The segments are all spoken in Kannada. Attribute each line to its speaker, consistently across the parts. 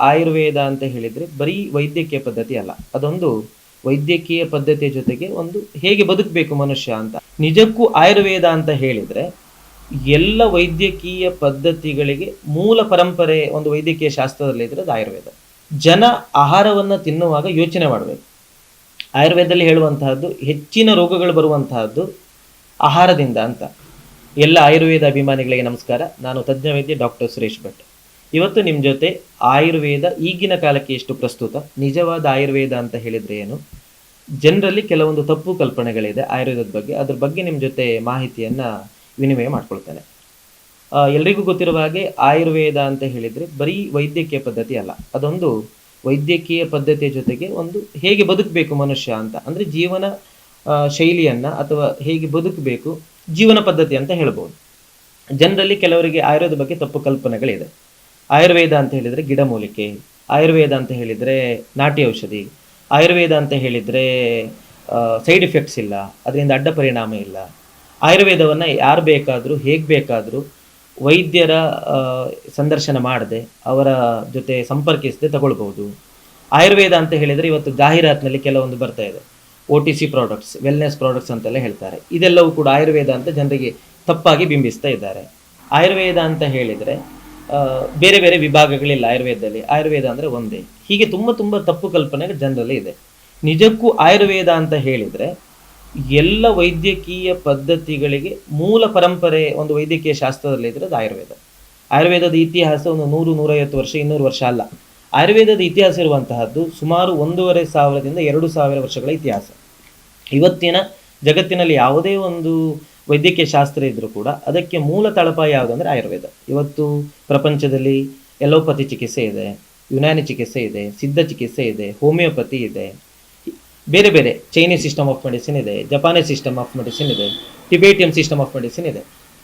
Speaker 1: ಆಯುರ್ವೇದ ಅಂತ ಹೇಳಿದ್ರೆ ಬರೀ ವೈದ್ಯಕೀಯ ಪದ್ಧತಿ ಅಲ್ಲ. ಅದೊಂದು ವೈದ್ಯಕೀಯ ಪದ್ಧತಿಯ ಜೊತೆಗೆ ಒಂದು ಹೇಗೆ ಬದುಕಬೇಕು ಮನುಷ್ಯ ಅಂತ. ನಿಜಕ್ಕೂ ಆಯುರ್ವೇದ ಅಂತ ಹೇಳಿದ್ರೆ ಎಲ್ಲ ವೈದ್ಯಕೀಯ ಪದ್ಧತಿಗಳಿಗೆ ಮೂಲ ಪರಂಪರೆ ಒಂದು ವೈದ್ಯಕೀಯ ಶಾಸ್ತ್ರದಲ್ಲಿ ಇದ್ರೆ ಅದು ಆಯುರ್ವೇದ. ಜನ ಆಹಾರವನ್ನ ತಿನ್ನುವಾಗ ಯೋಚನೆ ಮಾಡಬೇಕು. ಆಯುರ್ವೇದದಲ್ಲಿ ಹೇಳುವಂತಹದ್ದು ಹೆಚ್ಚಿನ ರೋಗಗಳು ಬರುವಂತಹದ್ದು ಆಹಾರದಿಂದ ಅಂತ. ಎಲ್ಲ ಆಯುರ್ವೇದ ಅಭಿಮಾನಿಗಳಿಗೆ ನಮಸ್ಕಾರ. ನಾನು ತಜ್ಞ ವೈದ್ಯ ಡಾಕ್ಟರ್ ಸುರೇಶ್ ಭಟ್. ಇವತ್ತು ನಿಮ್ಮ ಜೊತೆ ಆಯುರ್ವೇದ ಈಗಿನ ಕಾಲಕ್ಕೆ ಎಷ್ಟು ಪ್ರಸ್ತುತ? ನಿಜವಾದ ಆಯುರ್ವೇದ ಅಂತ ಹೇಳಿದ್ರೆ ಏನು? ಜನರಲ್ಲಿ ಕೆಲವೊಂದು ತಪ್ಪು ಕಲ್ಪನೆಗಳಿದೆ ಆಯುರ್ವೇದದ ಬಗ್ಗೆ. ಅದ್ರ ಬಗ್ಗೆ ನಿಮ್ಮ ಜೊತೆ ಮಾಹಿತಿಯನ್ನ ವಿನಿಮಯ ಮಾಡ್ಕೊಳ್ತೇನೆ. ಎಲ್ರಿಗೂ ಗೊತ್ತಿರುವ ಹಾಗೆ ಆಯುರ್ವೇದ ಅಂತ ಹೇಳಿದ್ರೆ ಬರೀ ವೈದ್ಯಕೀಯ ಪದ್ಧತಿ ಅಲ್ಲ. ಅದೊಂದು ವೈದ್ಯಕೀಯ ಪದ್ಧತಿಯ ಜೊತೆಗೆ ಒಂದು ಹೇಗೆ ಬದುಕಬೇಕು ಮನುಷ್ಯ ಅಂತ. ಅಂದ್ರೆ ಜೀವನ ಶೈಲಿಯನ್ನ ಅಥವಾ ಹೇಗೆ ಬದುಕಬೇಕು ಜೀವನ ಪದ್ಧತಿ ಅಂತ ಹೇಳ್ಬೋದು. ಜನರಲ್ಲಿ ಕೆಲವರಿಗೆ ಆಯುರ್ವೇದ ಬಗ್ಗೆ ತಪ್ಪು ಕಲ್ಪನೆಗಳಿದೆ. ಆಯುರ್ವೇದ ಅಂತ ಹೇಳಿದರೆ ಗಿಡಮೂಲಿಕೆ, ಆಯುರ್ವೇದ ಅಂತ ಹೇಳಿದರೆ ನಾಟಿ ಔಷಧಿ, ಆಯುರ್ವೇದ ಅಂತ ಹೇಳಿದರೆ ಸೈಡ್ ಎಫೆಕ್ಟ್ಸ್ ಇಲ್ಲ, ಅದರಿಂದ ಅಡ್ಡ ಪರಿಣಾಮ ಇಲ್ಲ. ಆಯುರ್ವೇದವನ್ನು ಯಾರು ಬೇಕಾದರೂ, ಹೇಗೆ ಬೇಕಾದರೂ ವೈದ್ಯರ ಸಂದರ್ಶನ ಮಾಡದೆ, ಅವರ ಜೊತೆ ಸಂಪರ್ಕಿಸದೆ ತಗೊಳ್ಬೋದು ಆಯುರ್ವೇದ ಅಂತ ಹೇಳಿದರೆ ಇವತ್ತು ಜಾಹೀರಾತಿನಲ್ಲಿ ಕೆಲವೊಂದು ಬರ್ತಾ ಇದೆ. O T C products, wellness products ಅಂತೆಲ್ಲ ಹೇಳ್ತಾರೆ. ಇದೆಲ್ಲವೂ ಕೂಡ ಆಯುರ್ವೇದ ಅಂತ ಜನರಿಗೆ ತಪ್ಪಾಗಿ ಬಿಂಬಿಸ್ತಾ ಇದ್ದಾರೆ. ಆಯುರ್ವೇದ ಅಂತ ಹೇಳಿದ್ರೆ ಬೇರೆ ಬೇರೆ ವಿಭಾಗಗಳಿಲ್ಲ ಆಯುರ್ವೇದದಲ್ಲಿ. ಆಯುರ್ವೇದ ಅಂದ್ರೆ ಒಂದೇ. ಹೀಗೆ ತುಂಬ ತುಂಬ ತಪ್ಪು ಕಲ್ಪನೆಗಳು ಜನರಲ್ಲಿ ಇದೆ. ನಿಜಕ್ಕೂ ಆಯುರ್ವೇದ ಅಂತ ಹೇಳಿದ್ರೆ ಎಲ್ಲ ವೈದ್ಯಕೀಯ ಪದ್ಧತಿಗಳಿಗೆ ಮೂಲ ಪರಂಪರೆ ಒಂದು ವೈದ್ಯಕೀಯ ಶಾಸ್ತ್ರದಲ್ಲಿ ಇದ್ರೆ ಅದು ಆಯುರ್ವೇದ. ಆಯುರ್ವೇದದ ಇತಿಹಾಸ ಒಂದು ನೂರು, ನೂರೈವತ್ತು ವರ್ಷ, ಇನ್ನೂರು ವರ್ಷ ಅಲ್ಲ. ಆಯುರ್ವೇದದ ಇತಿಹಾಸ ಇರುವಂತಹದ್ದು ಸುಮಾರು ಒಂದೂವರೆ ಸಾವಿರದಿಂದ ಎರಡು ಸಾವಿರ ವರ್ಷಗಳ ಇತಿಹಾಸ. ಇವತ್ತಿನ ಜಗತ್ತಿನಲ್ಲಿ ಯಾವುದೇ ಒಂದು ವೈದ್ಯಕೀಯ ಶಾಸ್ತ್ರ ಇದ್ರೂ ಕೂಡ ಅದಕ್ಕೆ ಮೂಲ ತಳಪಾಯ ಯಾವುದಂದ್ರೆ ಆಯುರ್ವೇದ. ಇವತ್ತು ಪ್ರಪಂಚದಲ್ಲಿ ಎಲೋಪತಿ ಚಿಕಿತ್ಸೆ ಇದೆ, ಯುನಾನಿ ಚಿಕಿತ್ಸೆ ಇದೆ, ಸಿದ್ಧ ಚಿಕಿತ್ಸೆ ಇದೆ, ಹೋಮಿಯೋಪತಿ ಇದೆ, ಬೇರೆ ಬೇರೆ ಚೈನೀಸ್ ಸಿಸ್ಟಮ್ ಆಫ್ ಮೆಡಿಸಿನ್ ಇದೆ, ಜಪಾನೀಸ್ ಸಿಸ್ಟಮ್ ಆಫ್ ಮೆಡಿಸಿನ್ ಇದೆ, ಟಿಬೇಟಿಯನ್ ಸಿಸ್ಟಮ್ ಆಫ್ ಮೆಡಿಸಿನ್ ಇದೆ.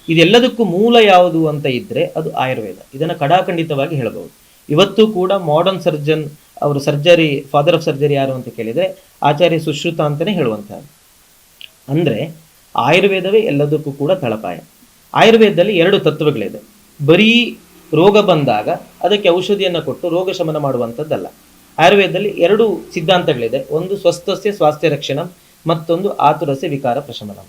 Speaker 1: ಇದೆಲ್ಲದಕ್ಕೂ ಮೂಲ ಯಾವುದು ಅಂತ ಇದ್ರೆ ಅದು ಆಯುರ್ವೇದ. ಇದನ್ನು ಕಡಾಖಂಡಿತವಾಗಿ ಹೇಳಬಹುದು. ಇವತ್ತು ಕೂಡ ಮಾಡರ್ನ್ ಸರ್ಜನ್ ಅವರು ಸರ್ಜರಿ ಫಾದರ್ ಆಫ್ ಸರ್ಜರಿ ಯಾರು ಅಂತ ಕೇಳಿದರೆ ಆಚಾರ್ಯ ಸುಶ್ರುತ ಅಂತಲೇ ಹೇಳುವಂತಹ ಅಂದ್ರೆ ಆಯುರ್ವೇದವೇ ಎಲ್ಲದಕ್ಕೂ ಕೂಡ ತಳಪಾಯ. ಆಯುರ್ವೇದದಲ್ಲಿ ಎರಡು ತತ್ವಗಳಿದೆ. ಬರೀ ರೋಗ ಬಂದಾಗ ಅದಕ್ಕೆ ಔಷಧಿಯನ್ನು ಕೊಟ್ಟು ರೋಗ ಶಮನ ಮಾಡುವಂಥದ್ದಲ್ಲ. ಆಯುರ್ವೇದದಲ್ಲಿ ಎರಡು ಸಿದ್ಧಾಂತಗಳಿದೆ. ಒಂದು ಸ್ವಸ್ಥಸ್ಯ ಸ್ವಾಸ್ಥ್ಯ ರಕ್ಷಣಂ, ಮತ್ತೊಂದು ಆತುರಸ್ಯ ವಿಕಾರ ಪ್ರಶಮನ.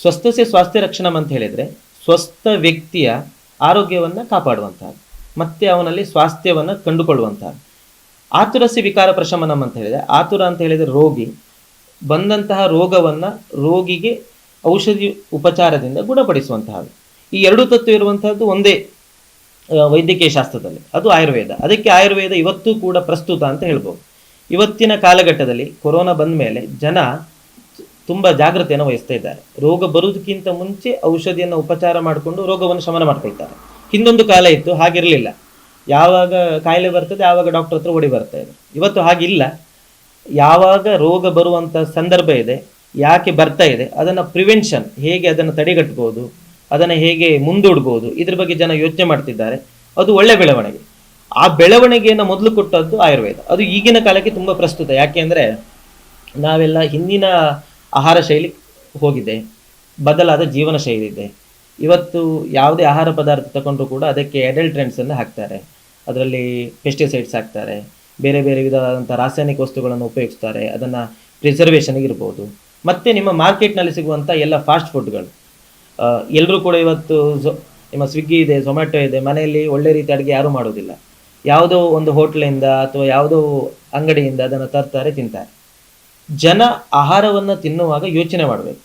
Speaker 1: ಸ್ವಸ್ಥಸ್ಯ ಸ್ವಾಸ್ಥ್ಯ ರಕ್ಷಣ ಅಂತ ಹೇಳಿದ್ರೆ ಸ್ವಸ್ಥ ವ್ಯಕ್ತಿಯ ಆರೋಗ್ಯವನ್ನ ಕಾಪಾಡುವಂತಹದ್ದು ಮತ್ತೆ ಅವನಲ್ಲಿ ಸ್ವಾಸ್ಥ್ಯವನ್ನು ಕಂಡುಕೊಳ್ಳುವಂತಹ ಆತುರಸ್ಯ ವಿಕಾರ ಪ್ರಶಮನಂ ಅಂತ ಹೇಳಿದರೆ ಆತುರ ಅಂತ ಹೇಳಿದರೆ ರೋಗಿ ಬಂದಂತಹ ರೋಗವನ್ನ ರೋಗಿಗೆ ಔಷಧಿ ಉಪಚಾರದಿಂದ ಗುಣಪಡಿಸುವಂತಹದ್ದು. ಈ ಎರಡು ತತ್ವ ಇರುವಂತಹದ್ದು ಒಂದೇ ವೈದ್ಯಕೀಯ ಶಾಸ್ತ್ರದಲ್ಲಿ. ಅದು ಆಯುರ್ವೇದ. ಅದಕ್ಕೆ ಆಯುರ್ವೇದ ಇವತ್ತು ಕೂಡ ಪ್ರಸ್ತುತ ಅಂತ ಹೇಳ್ಬೋದು. ಇವತ್ತಿನ ಕಾಲಘಟ್ಟದಲ್ಲಿ ಕೊರೋನಾ ಬಂದ ಮೇಲೆ ಜನ ತುಂಬ ಜಾಗ್ರತೆಯನ್ನು ವಹಿಸ್ತಾ ಇದ್ದಾರೆ. ರೋಗ ಬರುವುದಕ್ಕಿಂತ ಮುಂಚೆ ಔಷಧಿಯನ್ನು ಉಪಚಾರ ಮಾಡಿಕೊಂಡು ರೋಗವನ್ನು ಶಮನ ಮಾಡ್ಕೊಳ್ತಾರೆ. ಹಿಂದೊಂದು ಕಾಲ ಇತ್ತು, ಹಾಗಿರಲಿಲ್ಲ. ಯಾವಾಗ ಕಾಯಿಲೆ ಬರ್ತದೆ, ಆವಾಗ ಡಾಕ್ಟರ್ ಹತ್ರ ಓಡಿ ಬರ್ತಾ ಇದೆ ಇವತ್ತು ಹಾಗಿಲ್ಲ. ಯಾವಾಗ ರೋಗ ಬರುವಂತ ಸಂದರ್ಭ ಇದೆ, ಯಾಕೆ ಬರ್ತಾ ಇದೆ, ಅದನ್ನ ಪ್ರಿವೆನ್ಷನ್ ಹೇಗೆ ಅದನ್ನು ತಡೆಗಟ್ಟಬಹುದು ಅದನ್ನು ಹೇಗೆ ಮುಂದೂಡ್ಬೋದು, ಇದ್ರ ಬಗ್ಗೆ ಜನ ಯೋಚನೆ ಮಾಡ್ತಿದ್ದಾರೆ. ಅದು ಒಳ್ಳೆ ಬೆಳವಣಿಗೆ. ಆ ಬೆಳವಣಿಗೆಯನ್ನು ಮೊದಲು ಕೊಟ್ಟದ್ದು ಆಯುರ್ವೇದ. ಅದು ಈಗಿನ ಕಾಲಕ್ಕೆ ತುಂಬಾ ಪ್ರಸ್ತುತ. ಯಾಕೆಂದ್ರೆ ನಾವೆಲ್ಲ ಹಿಂದಿನ ಆಹಾರ ಶೈಲಿ ಹೋಗಿದೆ, ಬದಲಾದ ಜೀವನ ಶೈಲಿ ಇದೆ. ಇವತ್ತು ಯಾವುದೇ ಆಹಾರ ಪದಾರ್ಥ ತಗೊಂಡ್ರು ಕೂಡ ಅದಕ್ಕೆ ಅಡಲ್ಟ್ರೆಂಟ್ಸ್ ಅನ್ನು ಹಾಕ್ತಾರೆ. ಅದರಲ್ಲಿ ಪೆಸ್ಟಿಸೈಡ್ಸ್ ಹಾಕ್ತಾರೆ. ಬೇರೆ ಬೇರೆ ವಿಧವಾದಂಥ ರಾಸಾಯನಿಕ ವಸ್ತುಗಳನ್ನು ಉಪಯೋಗಿಸ್ತಾರೆ, ಅದನ್ನು ಪ್ರಿಸರ್ವೇಷನ್ಗೆ ಇರ್ಬೋದು. ಮತ್ತೆ ನಿಮ್ಮ ಮಾರ್ಕೆಟ್ನಲ್ಲಿ ಸಿಗುವಂಥ ಎಲ್ಲ ಫಾಸ್ಟ್ ಫುಡ್ಗಳು ಎಲ್ಲರೂ ಕೂಡ ಇವತ್ತು ನಿಮ್ಮ ಸ್ವಿಗ್ಗಿ ಇದೆ ಝೊಮ್ಯಾಟೊ ಇದೆ, ಮನೆಯಲ್ಲಿ ಒಳ್ಳೆ ರೀತಿ ಅಡುಗೆ ಯಾರೂ ಮಾಡೋದಿಲ್ಲ. ಯಾವುದೋ ಒಂದು ಹೋಟ್ಲಿಂದ ಅಥವಾ ಯಾವುದೋ ಅಂಗಡಿಯಿಂದ ಅದನ್ನು ತರ್ತಾರೆ, ತಿಂತಾರೆ. ಜನ ಆಹಾರವನ್ನು ತಿನ್ನುವಾಗ ಯೋಚನೆ ಮಾಡಬೇಕು.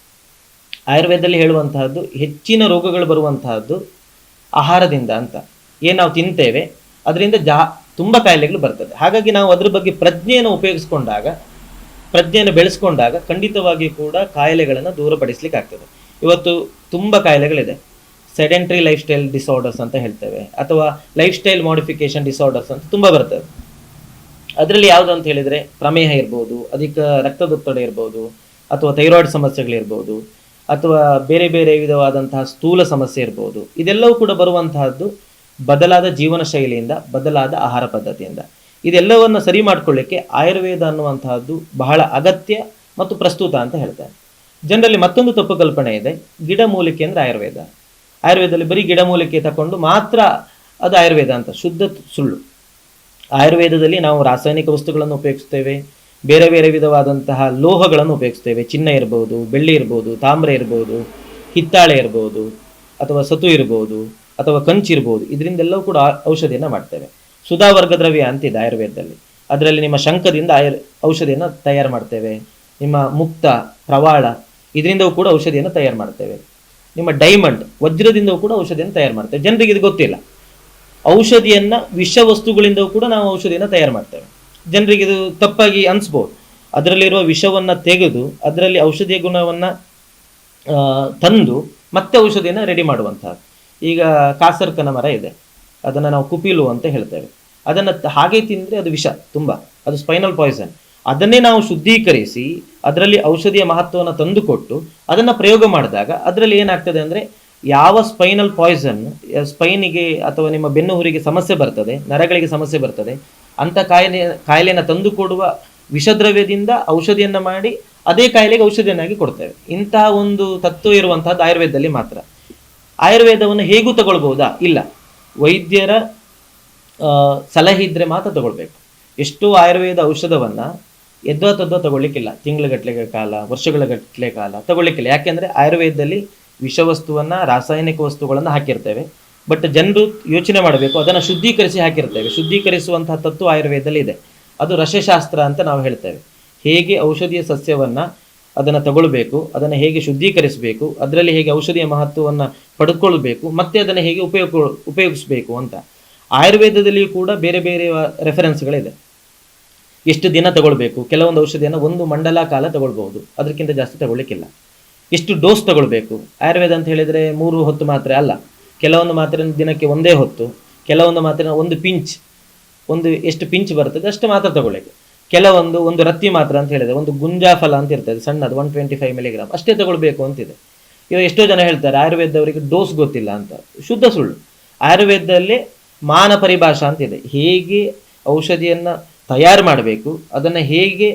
Speaker 1: ಆಯುರ್ವೇದದಲ್ಲಿ ಹೇಳುವಂತಹದ್ದು, ಹೆಚ್ಚಿನ ರೋಗಗಳು ಬರುವಂತಹದ್ದು ಆಹಾರದಿಂದ ಅಂತ. ಏನು ನಾವು ತಿಂತೇವೆ, ಅದರಿಂದ ಜಾ ತುಂಬ ಕಾಯಿಲೆಗಳು ಬರ್ತದೆ. ಹಾಗಾಗಿ ನಾವು ಅದ್ರ ಬಗ್ಗೆ ಪ್ರಜ್ಞೆಯನ್ನು ಉಪಯೋಗಿಸ್ಕೊಂಡಾಗ, ಪ್ರಜ್ಞೆಯನ್ನು ಬೆಳೆಸ್ಕೊಂಡಾಗ ಖಂಡಿತವಾಗಿ ಕೂಡ ಕಾಯಿಲೆಗಳನ್ನು ದೂರಪಡಿಸ್ಲಿಕ್ಕೆ ಆಗ್ತದೆ. ಇವತ್ತು ತುಂಬ ಕಾಯಿಲೆಗಳಿದೆ. ಸೆಡೆಂಟ್ರಿ ಲೈಫ್ ಸ್ಟೈಲ್ ಡಿಸಾರ್ಡರ್ಸ್ ಅಂತ ಹೇಳ್ತೇವೆ, ಅಥವಾ ಲೈಫ್ ಸ್ಟೈಲ್ ಮಾಡಿಫಿಕೇಶನ್ ಡಿಸಾರ್ಡರ್ಸ್ ಅಂತ ತುಂಬ ಬರ್ತದೆ. ಅದರಲ್ಲಿ ಯಾವುದು ಅಂತ ಹೇಳಿದರೆ ಪ್ರಮೇಹ ಇರ್ಬೋದು, ಅಧಿಕ ರಕ್ತದೊತ್ತಡ ಇರ್ಬೋದು, ಅಥವಾ ಥೈರಾಯ್ಡ್ ಸಮಸ್ಯೆಗಳಿರ್ಬೋದು ಅಥವಾ ಬೇರೆ ಬೇರೆ ವಿಧವಾದಂತಹ ಸ್ಥೂಲ ಸಮಸ್ಯೆ ಇರ್ಬೋದು, ಇದೆಲ್ಲವೂ ಕೂಡ ಬರುವಂತಹದ್ದು ಬದಲಾದ ಜೀವನ ಶೈಲಿಯಿಂದ, ಬದಲಾದ ಆಹಾರ ಪದ್ಧತಿಯಿಂದ. ಇದೆಲ್ಲವನ್ನು ಸರಿ ಮಾಡಿಕೊಳ್ಳಿಕ್ಕೆ ಆಯುರ್ವೇದ ಅನ್ನುವಂತಹದ್ದು ಬಹಳ ಅಗತ್ಯ ಮತ್ತು ಪ್ರಸ್ತುತ ಅಂತ ಹೇಳ್ತಾರೆ ಜನರಲ್ಲಿ ಮತ್ತೊಂದು ತಪ್ಪು ಕಲ್ಪನೆ ಇದೆ ಗಿಡಮೂಲಿಕೆ ಅಂದರೆ ಆಯುರ್ವೇದ. ಆಯುರ್ವೇದದಲ್ಲಿ ಬರೀ ಗಿಡಮೂಲಿಕೆ ತಕೊಂಡು ಮಾತ್ರ ಅದು ಆಯುರ್ವೇದ ಅಂತ, ಶುದ್ಧ ಸುಳ್ಳು. ಆಯುರ್ವೇದದಲ್ಲಿ ನಾವು ರಾಸಾಯನಿಕ ವಸ್ತುಗಳನ್ನು ಉಪಯೋಗಿಸ್ತೇವೆ, ಬೇರೆ ಬೇರೆ ವಿಧವಾದಂತಹ ಲೋಹಗಳನ್ನು ಉಪಯೋಗಿಸ್ತೇವೆ. ಚಿನ್ನ ಇರ್ಬೋದು, ಬೆಳ್ಳಿ ಇರ್ಬೋದು, ತಾಮ್ರ ಇರ್ಬೋದು, ಹಿತ್ತಾಳೆ ಇರ್ಬೋದು, ಅಥವಾ ಸತು ಇರ್ಬೋದು. ಅಥವಾ ಕಂಚಿರ್ಬೋದು ಇದರಿಂದೆಲ್ಲವೂ ಕೂಡ ಔಷಧಿಯನ್ನು ಮಾಡ್ತೇವೆ. ಸುಧಾ ವರ್ಗ ದ್ರವ್ಯ ಅಂತಿದೆ ಆಯುರ್ವೇದದಲ್ಲಿ. ಅದರಲ್ಲಿ ನಿಮ್ಮ ಶಂಕದಿಂದ ಆಯುರ್ ಔಷಧಿಯನ್ನು ತಯಾರು ಮಾಡ್ತೇವೆ. ನಿಮ್ಮ ಮುಕ್ತ, ಪ್ರವಾಳ, ಇದರಿಂದವೂ ಕೂಡ ಔಷಧಿಯನ್ನು ತಯಾರು ಮಾಡ್ತೇವೆ. ನಿಮ್ಮ ಡೈಮಂಡ್, ವಜ್ರದಿಂದವೂ ಕೂಡ ಔಷಧಿಯನ್ನು ತಯಾರು ಮಾಡ್ತೇವೆ. ಜನರಿಗೆ ಇದು ಗೊತ್ತಿಲ್ಲ. ಔಷಧಿಯನ್ನ ವಿಷ ವಸ್ತುಗಳಿಂದವೂ ಕೂಡ ನಾವು ಔಷಧಿಯನ್ನು ತಯಾರು ಮಾಡ್ತೇವೆ. ಜನರಿಗೆ ಇದು ತಪ್ಪಾಗಿ ಅನಿಸ್ಬೋದು. ಅದರಲ್ಲಿರುವ ವಿಷವನ್ನು ತೆಗೆದು, ಅದರಲ್ಲಿ ಔಷಧಿಯ ಗುಣವನ್ನ ತಂದು ಮತ್ತೆ ಔಷಧಿಯನ್ನು ರೆಡಿ ಮಾಡುವಂತಹದ್ದು. ಈಗ ಕಾಸರ್ಕನ ಮರ ಇದೆ. ಅದನ್ನು ನಾವು ಕುಪಿಲು ಅಂತ ಹೇಳ್ತೇವೆ. ಅದನ್ನು ಹಾಗೆ ತಿಂದರೆ ಅದು ವಿಷ ತುಂಬ, ಅದು ಸ್ಪೈನಲ್ ಪಾಯ್ಸನ್ ಅದನ್ನೇ ನಾವು ಶುದ್ಧೀಕರಿಸಿ, ಅದರಲ್ಲಿ ಔಷಧಿಯ ಮಹತ್ವವನ್ನು ತಂದುಕೊಟ್ಟು, ಅದನ್ನು ಪ್ರಯೋಗ ಮಾಡಿದಾಗ ಅದರಲ್ಲಿ ಏನಾಗ್ತದೆ ಅಂದರೆ ಯಾವ ಸ್ಪೈನಲ್ ಪಾಯ್ಸನ್ ಸ್ಪೈನಿಗೆ ಅಥವಾ ನಿಮ್ಮ ಬೆನ್ನುಹುರಿಗೆ ಸಮಸ್ಯೆ ಬರ್ತದೆ, ನರಗಳಿಗೆ ಸಮಸ್ಯೆ ಬರ್ತದೆ ಅಂಥ ಕಾಯಿಲೆ, ಕಾಯಿಲೆಯನ್ನು ತಂದುಕೊಡುವ ವಿಷದ್ರವ್ಯದಿಂದ ಔಷಧಿಯನ್ನು ಮಾಡಿ, ಅದೇ ಕಾಯಿಲೆಗೆ ಔಷಧಿಯನ್ನಾಗಿ ಕೊಡ್ತೇವೆ. ಇಂತಹ ಒಂದು ತತ್ವ ಇರುವಂತಹದ್ದು ಆಯುರ್ವೇದದಲ್ಲಿ ಮಾತ್ರ. ಆಯುರ್ವೇದವನ್ನು ಹೇಗೂ ತಗೊಳ್ಬಹುದಾ ಇಲ್ಲ. ವೈದ್ಯರ ಸಲಹೆ ಇದ್ದರೆ ಮಾತ್ರ ತಗೊಳ್ಬೇಕು. ಎಷ್ಟೋ ಆಯುರ್ವೇದ ಔಷಧವನ್ನ ಎದ್ವಾ ತದ್ವಾ ತಗೊಳ್ಳಿಕ್ಕಿಲ್ಲ. ತಿಂಗಳಗಟ್ಟಲೆ ಕಾಲ ವರ್ಷಗಳ ಗಟ್ಟಲೆ ಕಾಲ ತಗೊಳ್ಳಿಕ್ಕಿಲ್ಲ. ಯಾಕೆಂದ್ರೆ ಆಯುರ್ವೇದದಲ್ಲಿ ವಿಷವಸ್ತುವನ್ನ, ರಾಸಾಯನಿಕ ವಸ್ತುಗಳನ್ನು ಹಾಕಿರ್ತೇವೆ. ಬಟ್ ಜನರು ಯೋಚನೆ ಮಾಡಬೇಕು, ಅದನ್ನು ಶುದ್ಧೀಕರಿಸಿ ಹಾಕಿರ್ತೇವೆ. ಶುದ್ಧೀಕರಿಸುವಂತಹ ತತ್ವ ಆಯುರ್ವೇದದಲ್ಲಿ ಇದೆ. ಅದು ರಸಶಾಸ್ತ್ರ ಅಂತ ನಾವು ಹೇಳ್ತೇವೆ. ಹೇಗೆ ಔಷಧೀಯ ಸಸ್ಯವನ್ನ ಅದನ್ನು ತಗೊಳ್ಬೇಕು, ಅದನ್ನು ಹೇಗೆ ಶುದ್ಧೀಕರಿಸಬೇಕು, ಅದರಲ್ಲಿ ಹೇಗೆ ಔಷಧಿಯ ಮಹತ್ವವನ್ನು ಪಡೆದುಕೊಳ್ಬೇಕು, ಮತ್ತೆ ಅದನ್ನು ಹೇಗೆ ಉಪಯೋಗ, ಉಪಯೋಗಿಸಬೇಕು ಅಂತ. ಆಯುರ್ವೇದದಲ್ಲಿಯೂ ಕೂಡ ಬೇರೆ ಬೇರೆ ರೆಫರೆನ್ಸ್ಗಳಿದೆ ಎಷ್ಟು ದಿನ ತಗೊಳ್ಬೇಕು, ಕೆಲವೊಂದು ಔಷಧಿಯನ್ನು ಒಂದು ಮಂಡಲ ಕಾಲ ತಗೊಳ್ಬಹುದು, ಅದಕ್ಕಿಂತ ಜಾಸ್ತಿ ತಗೊಳ್ಳಿಕ್ಕಿಲ್ಲ. ಎಷ್ಟು ಡೋಸ್ ತಗೊಳ್ಬೇಕು, ಆಯುರ್ವೇದ ಅಂತ ಹೇಳಿದರೆ ಮೂರು ಹೊತ್ತು ಮಾತ್ರ ಅಲ್ಲ, ಕೆಲವೊಂದು ಮಾತ್ರ ದಿನಕ್ಕೆ ಒಂದೇ ಹೊತ್ತು, ಕೆಲವೊಂದು ಮಾತ್ರ ಒಂದು ಪಿಂಚ್, ಒಂದು ಎಷ್ಟು ಪಿಂಚ್ ಬರ್ತದೆ ಅಷ್ಟು ಮಾತ್ರ ತಗೊಳ್ಳಿಕ್ಕೆ. ಕೆಲವೊಂದು, ಒಂದು ರತ್ತಿ ಮಾತ್ರ ಅಂತ ಹೇಳಿದೆ ಒಂದು ಗುಂಜಾಫಲ ಅಂತ ಇರ್ತದೆ, ಸಣ್ಣದು ಒನ್ ಟ್ವೆಂಟಿ ಫೈವ್ ಮಿಲಿಗ್ರಾಮ್ ಅಷ್ಟೇ ತಗೊಳ್ಬೇಕು ಅಂತಿದೆ. ಇವಾಗ ಎಷ್ಟೋ ಜನ ಹೇಳ್ತಾರೆ ಆಯುರ್ವೇದವರಿಗೆ ಡೋಸ್ ಗೊತ್ತಿಲ್ಲ ಅಂತ. ಶುದ್ಧ ಸುಳ್ಳು. ಆಯುರ್ವೇದದಲ್ಲಿ ಮಾನ ಪರಿಭಾಷಾ ಅಂತಿದೆ ಹೇಗೆ ಔಷಧಿಯನ್ನು ತಯಾರು ಮಾಡಬೇಕು, ಅದನ್ನು ಹೇಗೆ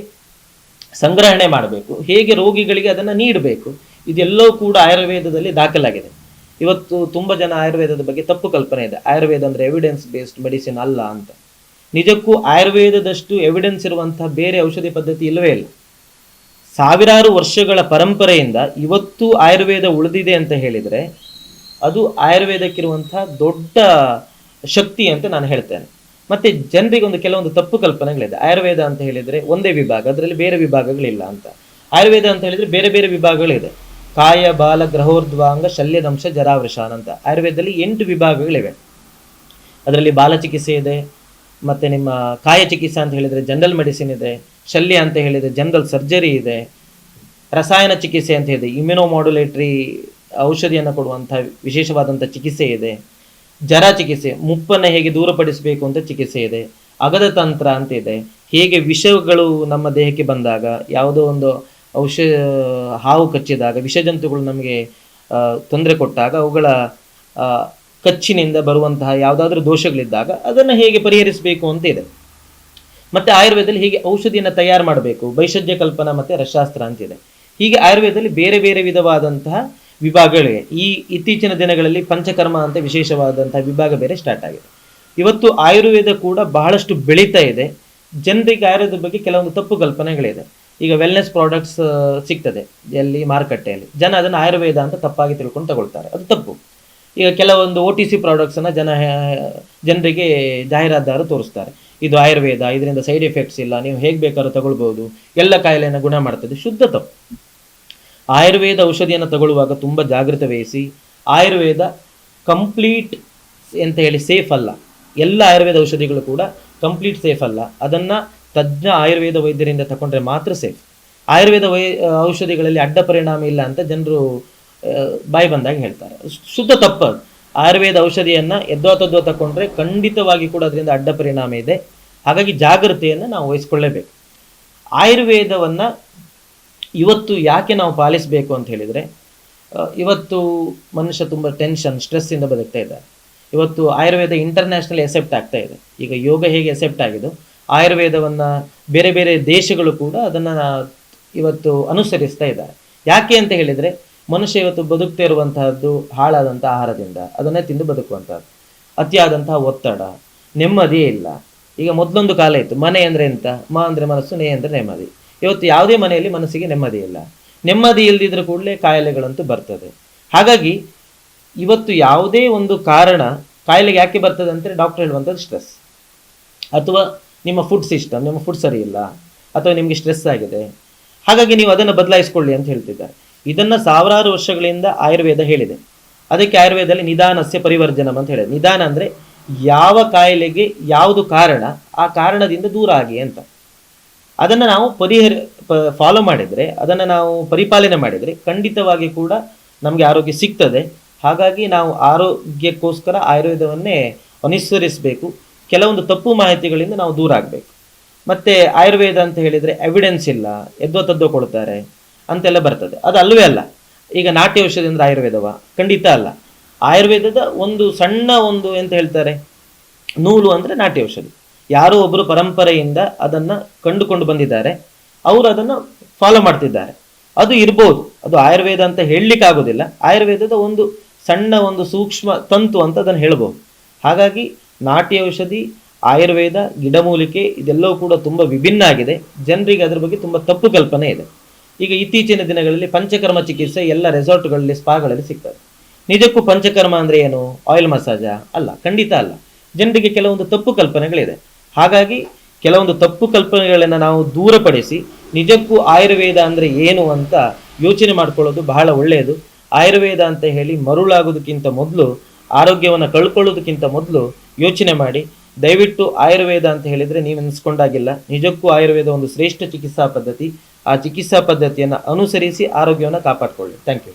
Speaker 1: ಸಂಗ್ರಹಣೆ ಮಾಡಬೇಕು, ಹೇಗೆ ರೋಗಿಗಳಿಗೆ ಅದನ್ನು ನೀಡಬೇಕು, ಇದೆಲ್ಲವೂ ಕೂಡ ಆಯುರ್ವೇದದಲ್ಲಿ ದಾಖಲಾಗಿದೆ. ಇವತ್ತು ತುಂಬ ಜನ ಆಯುರ್ವೇದದ ಬಗ್ಗೆ ತಪ್ಪು ಕಲ್ಪನೆ ಇದೆ. ಆಯುರ್ವೇದ ಅಂದರೆ ಎವಿಡೆನ್ಸ್ ಬೇಸ್ಡ್ ಮೆಡಿಸಿನ್ ಅಲ್ಲ ಅಂತ. ನಿಜಕ್ಕೂ ಆಯುರ್ವೇದದಷ್ಟು ಎವಿಡೆನ್ಸ್ ಇರುವಂತಹ ಬೇರೆ ಔಷಧಿ ಪದ್ಧತಿ ಇಲ್ಲವೇ ಇಲ್ಲ. ಸಾವಿರಾರು ವರ್ಷಗಳ ಪರಂಪರೆಯಿಂದ ಇವತ್ತು ಆಯುರ್ವೇದ ಉಳಿದಿದೆ ಅಂತ ಹೇಳಿದರೆ ಅದು ಆಯುರ್ವೇದಕ್ಕಿರುವಂತಹ ದೊಡ್ಡ ಶಕ್ತಿ ಅಂತ ನಾನು ಹೇಳ್ತೇನೆ. ಮತ್ತೆ ಜನರಿಗೆ ಒಂದು ಕೆಲವೊಂದು ತಪ್ಪು ಕಲ್ಪನೆಗಳಿದೆ. ಆಯುರ್ವೇದ ಅಂತ ಹೇಳಿದರೆ ಒಂದೇ ವಿಭಾಗ, ಅದರಲ್ಲಿ ಬೇರೆ ವಿಭಾಗಗಳಿಲ್ಲ ಅಂತ. ಆಯುರ್ವೇದ ಅಂತ ಹೇಳಿದರೆ ಬೇರೆ ಬೇರೆ ವಿಭಾಗಗಳಿದೆ. ಕಾಯ, ಬಾಲ ಗ್ರಹೋರ್ಧ್ವಾಂಗ ಶಲ್ಯದಂಶ ಜರಾವೃಷಾನ್ ಅಂತ ಆಯುರ್ವೇದದಲ್ಲಿ ಎಂಟು ವಿಭಾಗಗಳಿವೆ. ಅದರಲ್ಲಿ ಬಾಲ ಚಿಕಿತ್ಸೆ ಇದೆ ಮತ್ತೆ ನಿಮ್ಮ ಕಾಯ ಚಿಕಿತ್ಸೆ ಅಂತ ಹೇಳಿದರೆ ಜನರಲ್ ಮೆಡಿಸಿನ್ ಇದೆ, ಶಲ್ಯ ಅಂತ ಹೇಳಿದರೆ ಜನರಲ್ ಸರ್ಜರಿ ಇದೆ, ರಸಾಯನ ಚಿಕಿತ್ಸೆ ಅಂತ ಇದೆ ಇಮ್ಯುನೋಮಾಡ್ಯುಲೇಟರಿ ಔಷಧಿಯನ್ನು ಕೊಡುವಂಥ ವಿಶೇಷವಾದಂಥ ಚಿಕಿತ್ಸೆ ಇದೆ. ಜರ ಚಿಕಿತ್ಸೆ, ಮುಪ್ಪನ್ನು ಹೇಗೆ ದೂರಪಡಿಸಬೇಕು ಅಂತ ಚಿಕಿತ್ಸೆ ಇದೆ. ಅಗದ ತಂತ್ರ ಅಂತ ಇದೆ. ಹೇಗೆ ವಿಷಗಳು ನಮ್ಮ ದೇಹಕ್ಕೆ ಬಂದಾಗ, ಯಾವುದೋ ಒಂದು ಔಷ, ಹಾವು ಕಚ್ಚಿದಾಗ, ವಿಷಜಂತುಗಳು ನಮಗೆ ತೊಂದರೆ ಕೊಟ್ಟಾಗ ಅವುಗಳ ಕಚ್ಚಿನಿಂದ ಬರುವಂತಹ ಯಾವುದಾದ್ರೂ ದೋಷಗಳಿದ್ದಾಗ ಅದನ್ನು ಹೇಗೆ ಪರಿಹರಿಸಬೇಕು ಅಂತ ಇದೆ. ಮತ್ತೆ ಆಯುರ್ವೇದದಲ್ಲಿ ಹೀಗೆ ಔಷಧಿಯನ್ನು ತಯಾರು ಮಾಡಬೇಕು. ಭೈಷಜ್ಯ ಕಲ್ಪನಾ ಮತ್ತೆ ರಸಶಾಸ್ತ್ರ ಅಂತಿದೆ ಹೀಗೆ ಆಯುರ್ವೇದದಲ್ಲಿ ಬೇರೆ ಬೇರೆ ವಿಧವಾದಂತಹ ವಿಭಾಗಗಳಿವೆ. ಈ ಇತ್ತೀಚಿನ ದಿನಗಳಲ್ಲಿ ಪಂಚಕರ್ಮ ಅಂತ ವಿಶೇಷವಾದಂತಹ ವಿಭಾಗ ಬೇರೆ ಸ್ಟಾರ್ಟ್ ಆಗಿದೆ. ಇವತ್ತು ಆಯುರ್ವೇದ ಕೂಡ ಬಹಳಷ್ಟು ಬೆಳೀತಾ ಇದೆ. ಜನರಿಗೆ ಆಯುರ್ವೇದ ಬಗ್ಗೆ ಕೆಲವೊಂದು ತಪ್ಪು ಕಲ್ಪನೆಗಳಿದೆ. ಈಗ ವೆಲ್ನೆಸ್ ಪ್ರಾಡಕ್ಟ್ಸ್ ಸಿಗ್ತದೆ. ಎಲ್ಲಿ ಮಾರುಕಟ್ಟೆಯಲ್ಲಿ. ಜನ ಅದನ್ನು ಆಯುರ್ವೇದ ಅಂತ ತಪ್ಪಾಗಿ ತಿಳ್ಕೊಂಡು ತಗೊಳ್ತಾರೆ. ಅದು ತಪ್ಪು. ಈಗ ಕೆಲವೊಂದು ಒ ಟಿ ಸಿ ಪ್ರಾಡಕ್ಟ್ಸನ್ನು ಜನ, ಜನರಿಗೆ ಜಾಹೀರಾತುದಾರರು ತೋರಿಸ್ತಾರೆ. ಇದು ಆಯುರ್ವೇದ, ಇದರಿಂದ ಸೈಡ್ ಎಫೆಕ್ಟ್ಸ್ ಇಲ್ಲ, ನೀವು ಹೇಗೆ ಬೇಕಾದ್ರೂ ತಗೊಳ್ಬೋದು. ಎಲ್ಲ ಕಾಯಿಲೆಯನ್ನು ಗುಣ ಮಾಡ್ತದೆ, ಶುದ್ಧ ತಪ್ಪು. ಆಯುರ್ವೇದ ಔಷಧಿಯನ್ನು ತಗೊಳ್ಳುವಾಗ ತುಂಬ ಜಾಗ್ರತೆ ವಹಿಸಿ, ಆಯುರ್ವೇದ ಕಂಪ್ಲೀಟ್ ಅಂತ ಹೇಳಿ ಸೇಫ್ ಅಲ್ಲ. ಎಲ್ಲ ಆಯುರ್ವೇದ ಔಷಧಿಗಳು ಕೂಡ ಕಂಪ್ಲೀಟ್ ಸೇಫ್ ಅಲ್ಲ. ಅದನ್ನು ತಜ್ಞ ಆಯುರ್ವೇದ ವೈದ್ಯರಿಂದ ತಗೊಂಡ್ರೆ ಮಾತ್ರ ಸೇಫ್ ಆಯುರ್ವೇದ ವೈ, ಔಷಧಿಗಳಲ್ಲಿ ಅಡ್ಡ ಪರಿಣಾಮ ಇಲ್ಲ ಅಂತ ಜನರು ಬಾಯಿ ಬಂದಾಗ ಹೇಳ್ತಾರೆ. ಶುದ್ಧ ತಪ್ಪದು ಆಯುರ್ವೇದ ಔಷಧಿಯನ್ನು ಎದ್ದೋ ತದ್ದೋ ತಗೊಂಡ್ರೆ ಖಂಡಿತವಾಗಿ ಕೂಡ ಅದರಿಂದ ಅಡ್ಡ ಪರಿಣಾಮ ಇದೆ. ಹಾಗಾಗಿ ಜಾಗೃತೆಯನ್ನು ನಾವು ವಹಿಸ್ಕೊಳ್ಳೇಬೇಕು. ಆಯುರ್ವೇದವನ್ನು ಇವತ್ತು ಯಾಕೆ ನಾವು ಪಾಲಿಸಬೇಕು ಅಂತ ಹೇಳಿದರೆ ಇವತ್ತು ಮನುಷ್ಯ ತುಂಬ ಟೆನ್ಷನ್ ಸ್ಟ್ರೆಸ್ಸಿಂದ ಬದುಕ್ತಾ ಇದ್ದಾರೆ. ಇವತ್ತು ಆಯುರ್ವೇದ ಇಂಟರ್ನ್ಯಾಷನಲ್ ಎಸೆಪ್ಟ್ ಆಗ್ತಾ ಇದೆ. ಈಗ ಯೋಗ ಹೇಗೆ ಎಸೆಪ್ಟ್ ಆಗಿದೋ ಆಯುರ್ವೇದವನ್ನು ಬೇರೆ ಬೇರೆ ದೇಶಗಳು ಕೂಡ ಅದನ್ನು ಇವತ್ತು ಅನುಸರಿಸ್ತಾ ಇದ್ದಾರೆ. ಯಾಕೆ ಅಂತ ಹೇಳಿದರೆ ಮನುಷ್ಯ ಇವತ್ತು ಬದುಕ್ತಾ ಇರುವಂತಹದ್ದು ಹಾಳಾದಂಥ ಆಹಾರದಿಂದ, ಅದನ್ನೇ ತಿಂದು ಬದುಕುವಂಥದ್ದು ಅತಿಯಾದಂತಹ ಒತ್ತಡ ನೆಮ್ಮದಿಯೇ ಇಲ್ಲ. ಈಗ ಮೊದಲೊಂದು ಕಾಲ ಇತ್ತು, ಮನೆ ಅಂದ್ರೆ ಎಂತ? ಮಾ ಅಂದ್ರೆ ಮನಸ್ಸು, ನೇ ಅಂದ್ರೆ ನೆಮ್ಮದಿ. ಇವತ್ತು ಯಾವುದೇ ಮನೆಯಲ್ಲಿ ಮನಸ್ಸಿಗೆ ನೆಮ್ಮದಿ ಇಲ್ಲ. ನೆಮ್ಮದಿ ಇಲ್ದಿದ್ರೆ ಕೂಡಲೇ ಕಾಯಿಲೆಗಳಂತೂ ಬರ್ತದೆ. ಹಾಗಾಗಿ ಇವತ್ತು ಯಾವುದೇ ಒಂದು ಕಾರಣ ಕಾಯಿಲೆಗೆ ಯಾಕೆ ಬರ್ತದೆ ಅಂದರೆ ಡಾಕ್ಟರ್ ಹೇಳುವಂಥದ್ದು ಸ್ಟ್ರೆಸ್ ಅಥವಾ ನಿಮ್ಮ ಫುಡ್ ಸಿಸ್ಟಮ್ ನಿಮ್ಮ ಫುಡ್ ಸರಿ ಇಲ್ಲ, ಅಥವಾ ನಿಮಗೆ ಸ್ಟ್ರೆಸ್ ಆಗಿದೆ. ಹಾಗಾಗಿ ನೀವು ಅದನ್ನು ಬದಲಾಯಿಸ್ಕೊಳ್ಳಿ ಅಂತ ಹೇಳ್ತಿದ್ದಾರೆ. ಇದನ್ನು ಸಾವಿರಾರು ವರ್ಷಗಳಿಂದ ಆಯುರ್ವೇದ ಹೇಳಿದೆ. ಅದಕ್ಕೆ ಆಯುರ್ವೇದದಲ್ಲಿ ನಿಧಾನಸ್ಯ ಪರಿವರ್ಜನಂ ಅಂತ ಹೇಳಿದೆ. ನಿಧಾನ ಅಂದರೆ ಯಾವ ಕಾಯಿಲೆಗೆ ಯಾವುದು ಕಾರಣ, ಆ ಕಾರಣದಿಂದ ದೂರ ಆಗಿ ಅಂತ. ಅದನ್ನು ನಾವು ಪರಿಹರಿ ಫಾಲೋ ಮಾಡಿದರೆ, ಅದನ್ನು ನಾವು ಪರಿಪಾಲನೆ ಮಾಡಿದರೆ ಖಂಡಿತವಾಗಿ ಕೂಡ ನಮಗೆ ಆರೋಗ್ಯ ಸಿಗ್ತದೆ. ಹಾಗಾಗಿ ನಾವು ಆರೋಗ್ಯಕ್ಕೋಸ್ಕರ ಆಯುರ್ವೇದವನ್ನೇ ಅನುಸರಿಸಬೇಕು. ಕೆಲವೊಂದು ತಪ್ಪು ಮಾಹಿತಿಗಳಿಂದ ನಾವು ದೂರ ಆಗಬೇಕು. ಮತ್ತೆ ಆಯುರ್ವೇದ ಅಂತ ಹೇಳಿದರೆ ಎವಿಡೆನ್ಸ್ ಇಲ್ಲ. ಎದ್ದೋ ತದ್ದೋ ಕೊಡ್ತಾರೆ. ಅಂತೆಲ್ಲ ಬರ್ತದೆ. ಅದು ಅಲ್ಲವೇ ಅಲ್ಲ. ಈಗ ನಾಟ್ಯ ಔಷಧಿ ಅಂದ್ರೆ ಆಯುರ್ವೇದವ? ಖಂಡಿತ ಅಲ್ಲ. ಆಯುರ್ವೇದದ ಒಂದು ಸಣ್ಣ ಒಂದು ಎಂತ ಹೇಳ್ತಾರೆ? ನೂಲು ಅಂದರೆ ನಾಟ್ಯ ಔಷಧಿ. ಯಾರೋ ಒಬ್ಬರು ಪರಂಪರೆಯಿಂದ ಅದನ್ನು ಕಂಡುಕೊಂಡು ಬಂದಿದ್ದಾರೆ. ಅವರು ಅದನ್ನು ಫಾಲೋ ಮಾಡ್ತಿದ್ದಾರೆ. ಅದು ಇರ್ಬೋದು. ಅದು ಆಯುರ್ವೇದ ಅಂತ ಹೇಳಲಿಕ್ಕೆ ಆಗೋದಿಲ್ಲ ಆಯುರ್ವೇದದ ಒಂದು ಸಣ್ಣ ಒಂದು ಸೂಕ್ಷ್ಮ ತಂತು ಅಂತ ಅದನ್ನು ಹೇಳ್ಬೋದು. ಹಾಗಾಗಿ ನಾಟ್ಯ ಔಷಧಿ, ಆಯುರ್ವೇದ, ಗಿಡಮೂಲಿಕೆ ಇದೆಲ್ಲವೂ ಕೂಡ ತುಂಬ ವಿಭಿನ್ನ ಆಗಿದೆ. ಜನರಿಗೆ ಅದರ ಬಗ್ಗೆ ತುಂಬ ತಪ್ಪು ಕಲ್ಪನೆ ಇದೆ. ಈಗ ಇತ್ತೀಚಿನ ದಿನಗಳಲ್ಲಿ ಪಂಚಕರ್ಮ ಚಿಕಿತ್ಸೆ ಎಲ್ಲ ರೆಸಾರ್ಟ್ಗಳಲ್ಲಿ, ಸ್ಪಾಗಳಲ್ಲಿ ಸಿಗ್ತದೆ. ನಿಜಕ್ಕೂ ಪಂಚಕರ್ಮ ಅಂದ್ರೆ ಏನು? ಆಯಿಲ್ ಮಸಾಜ ಅಲ್ಲ, ಖಂಡಿತ ಅಲ್ಲ. ಜನರಿಗೆ ಕೆಲವೊಂದು ತಪ್ಪು ಕಲ್ಪನೆಗಳಿದೆ. ಹಾಗಾಗಿ ಕೆಲವೊಂದು ತಪ್ಪು ಕಲ್ಪನೆಗಳನ್ನು ನಾವು ದೂರಪಡಿಸಿ, ನಿಜಕ್ಕೂ ಆಯುರ್ವೇದ ಅಂದರೆ ಏನು ಅಂತ ಯೋಚನೆ ಮಾಡ್ಕೊಳ್ಳೋದು ಬಹಳ ಒಳ್ಳೆಯದು. ಆಯುರ್ವೇದ ಅಂತ ಹೇಳಿ ಮರುಳಾಗೋದಕ್ಕಿಂತ ಮೊದಲು, ಆರೋಗ್ಯವನ್ನು ಕಳ್ಕೊಳ್ಳೋದಕ್ಕಿಂತ ಮೊದಲು ಯೋಚನೆ ಮಾಡಿ. ದಯವಿಟ್ಟು ಆಯುರ್ವೇದ ಅಂತ ಹೇಳಿದರೆ ನೀವು ಅನಿಸ್ಕೊಂಡಾಗಿಲ್ಲ ನಿಜಕ್ಕೂ ಆಯುರ್ವೇದ ಒಂದು ಶ್ರೇಷ್ಠ ಚಿಕಿತ್ಸಾ ಪದ್ಧತಿ. ಆ ಚಿಕಿತ್ಸಾ ಪದ್ಧತಿಯನ್ನು ಅನುಸರಿಸಿ ಆರೋಗ್ಯವನ್ನು ಕಾಪಾಡಿಕೊಳ್ಳಿ. Thank you